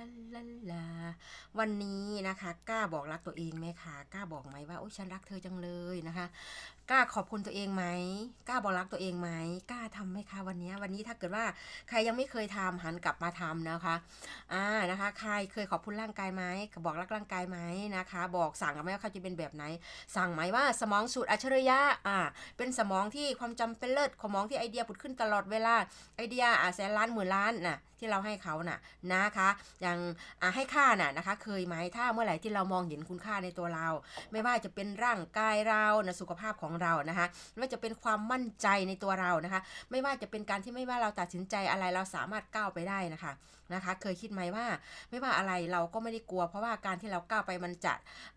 ลาลาลาวันนี้นะคะ กล้าบอกรักตัวเองไหมคะ กล้าบอกไหมว่าโอ้ฉันรักเธอจังเลยนะคะ กล้าขอบคุณตัวเองไหมกล้าบอกรักตัวเองไหมกล้าทำไหมคะวันนี้วันนี้ถ้าเกิดว่าใครยังไม่เคยทำหันกลับมาทำนะคะอ่านะคะ ใครเคยขอบคุณร่างกายไหมบอกรักร่างกายไหมนะคะ บอกสั่งกันไหมว่าเขาจะเป็นแบบไหน สั่งไหมว่าสมองสูตรอัจฉริยะอ่าเป็นสมองที่ความจำเป็นเลิศสมองที่ไอเดียผุดขึ้นตลอดเวลาไอเดียอ่าแสนล้านหมื่นล้านน่ะที่เราให้เขาน่ะนะคะอย่างอ่าให้ค่าน่ะนะคะ เคยไหมถ้าเมื่อไหร่ที่เรามองเห็นคุณค่าในตัวเรา ไม่ว่าจะเป็นร่างกายเรานะสุขภาพของเรานะคะไม่ว่าจะเป็นความมั่นใจในตัวเรานะคะ ไม่ว่าจะเป็นการที่ไม่ว่าเราตัดสินใจอะไรเราสามารถก้าวไปได้นะคะนะคะ เคยคิดไหมว่าไม่ว่าอะไรเราก็ไม่ได้กลัว เพราะว่าการที่เราก้าวไปมันจะ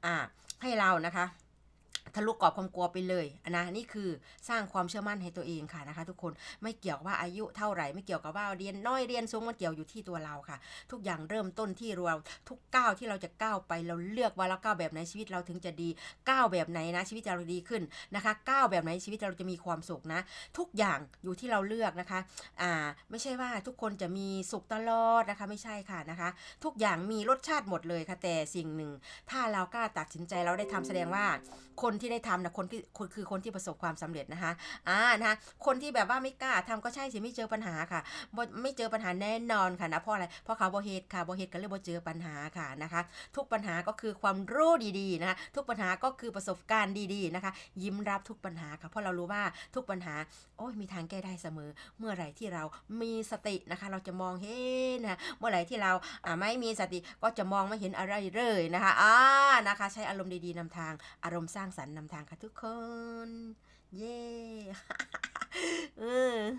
อ่าให้เรานะคะ ทะลุกรอบความกลัวไปเลยนะนี่คือสร้างความเชื่อมั่นให้ตัวเองค่ะนะคะ ทุกคนไม่เกี่ยวว่าอายุเท่าไหร่ไม่เกี่ยวกับว่าเรียนน้อยเรียนสูงมันเกี่ยวอยู่ที่ตัวเราค่ะ ทุกอย่างเริ่มต้นที่เราทุกก้าวที่เราจะก้าวไปเราเลือกว่าเราก้าวแบบไหนชีวิตเราถึงจะดีก้าวแบบไหนนะชีวิตเราดีขึ้นนะคะก้าวแบบไหนชีวิตเราจะมีความสุขนะ ทุกอย่างอยู่ที่เราเลือกนะคะอ่าไม่ใช่ว่าทุกคนจะมีสุขตลอดนะคะไม่ใช่ค่ะนะคะ ทุกอย่างมีรสชาติหมดเลยค่ะแต่สิ่งหนึ่ง ถ้าเรากล้าตัดสินใจเราได้ทำแสดงว่าคนที่ได้ทำนะคนที่คนคือคนที่ประสบความสำเร็จนะคะอ่านะคะคนที่แบบว่าไม่กล้าทำก็ใช่สิไม่เจอปัญหาค่ะไม่เจอปัญหาแน่นอนค่ะนะเพราะอะไรเพราะเขาบ่เฮ็ดค่ะบ่เฮ็ดก็เลยบ่เจอปัญหาค่ะนะคะ ทุกปัญหาก็คือความรู้ดีๆนะคะทุกปัญหาก็คือประสบการณ์ดีๆนะคะ ยิ้มรับทุกปัญหาค่ะเพราะเรารู้ว่าทุกปัญหาโอ้ยมีทางแก้ได้เสมอ เมื่อไหร่ที่เรามีสตินะคะ เราจะมองเห็นนะคะเมื่อไหร่ที่เราอ่าไม่มีสติก็จะมองไม่เห็นอะไรเลยนะคะอ่านะคะ ใช้อารมณ์ดีๆนำทางอารมณ์สร้างสรรค์นำทางค่ะทุกคน เย้ เออ